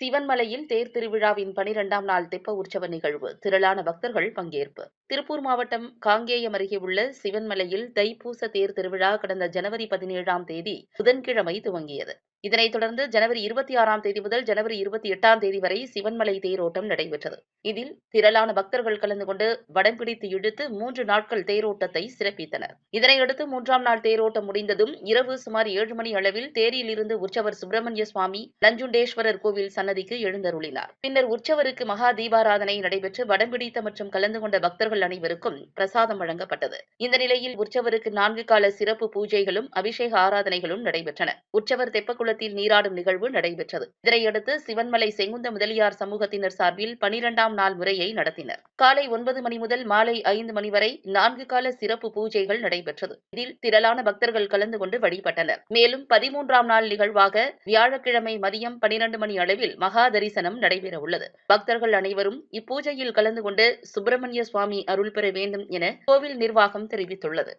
சிவன்மலையில் தேர் திருவிழாவின் பனிரெண்டாம் நாள் தெப்ப உற்சவ நிகழ்வு. திரளான பக்தர்கள் பங்கேற்பு. திருப்பூர் மாவட்டம் காங்கேயம் அருகே உள்ள சிவன்மலையில் தைப்பூச தேர் திருவிழா கடந்த ஜனவரி பதினேழாம் தேதி புதன்கிழமை துவங்கியது. இதனைத் தொடர்ந்து ஜனவரி இருபத்தி ஆறாம் தேதி முதல் ஜனவரி இருபத்தி எட்டாம் தேதி வரை சிவன்மலை தேரோட்டம் நடைபெற்றது. இதில் திரளான பக்தர்கள் கலந்து கொண்டு வடம் பிடித்து இழுத்து மூன்று நாட்கள் தேரோட்டத்தை சிறப்பித்தனர். இதனையடுத்து மூன்றாம் நாள் தேரோட்டம் முடிந்ததும் இரவு சுமார் ஏழு மணி அளவில் தேரில் இருந்து உற்சவர் சுப்பிரமணிய சுவாமி நஞ்சுண்டேஸ்வரர் கோவில் சன்னதிக்கு எழுந்தருளினார். பின்னர் உற்சவருக்கு மகா தீபாராதனை நடைபெற்று வடம் பிடித்த மற்றும் கலந்து கொண்ட பக்தர்கள் அனைவருக்கும் பிரசாதம் வழங்கப்பட்டது. இந்த நிலையில் உற்சவருக்கு நான்கு கால சிறப்பு பூஜைகளும் அபிஷேக ஆராதனைகளும் நடைபெற்றன. உற்சவர் குளத்தில் நீராடும் நிகழ்வு நடைபெற்றது. இதனையடுத்து சிவன்மலை செங்குந்த முதலியார் சமூகத்தினர் சார்பில் பனிரெண்டாம் நாள் முறையை நடத்தினர். காலை ஒன்பது மணி முதல் மாலை ஐந்து மணி வரை நான்கு கால சிறப்பு பூஜைகள் நடைபெற்றது. இதில் திரளான பக்தர்கள் கலந்து கொண்டு வழிபட்டனர். மேலும் பதிமூன்றாம் நாள் நிகழ்வாக வியாழக்கிழமை மதியம் பனிரண்டு மணி அளவில் மகா தரிசனம் நடைபெறவுள்ளது பக்தர்கள் அனைவரும் இப்பூஜையில் கலந்து கொண்டு சுப்பிரமணிய சுவாமி அருள் பெற வேண்டும் என கோவில் நிர்வாகம் தெரிவித்துள்ளது.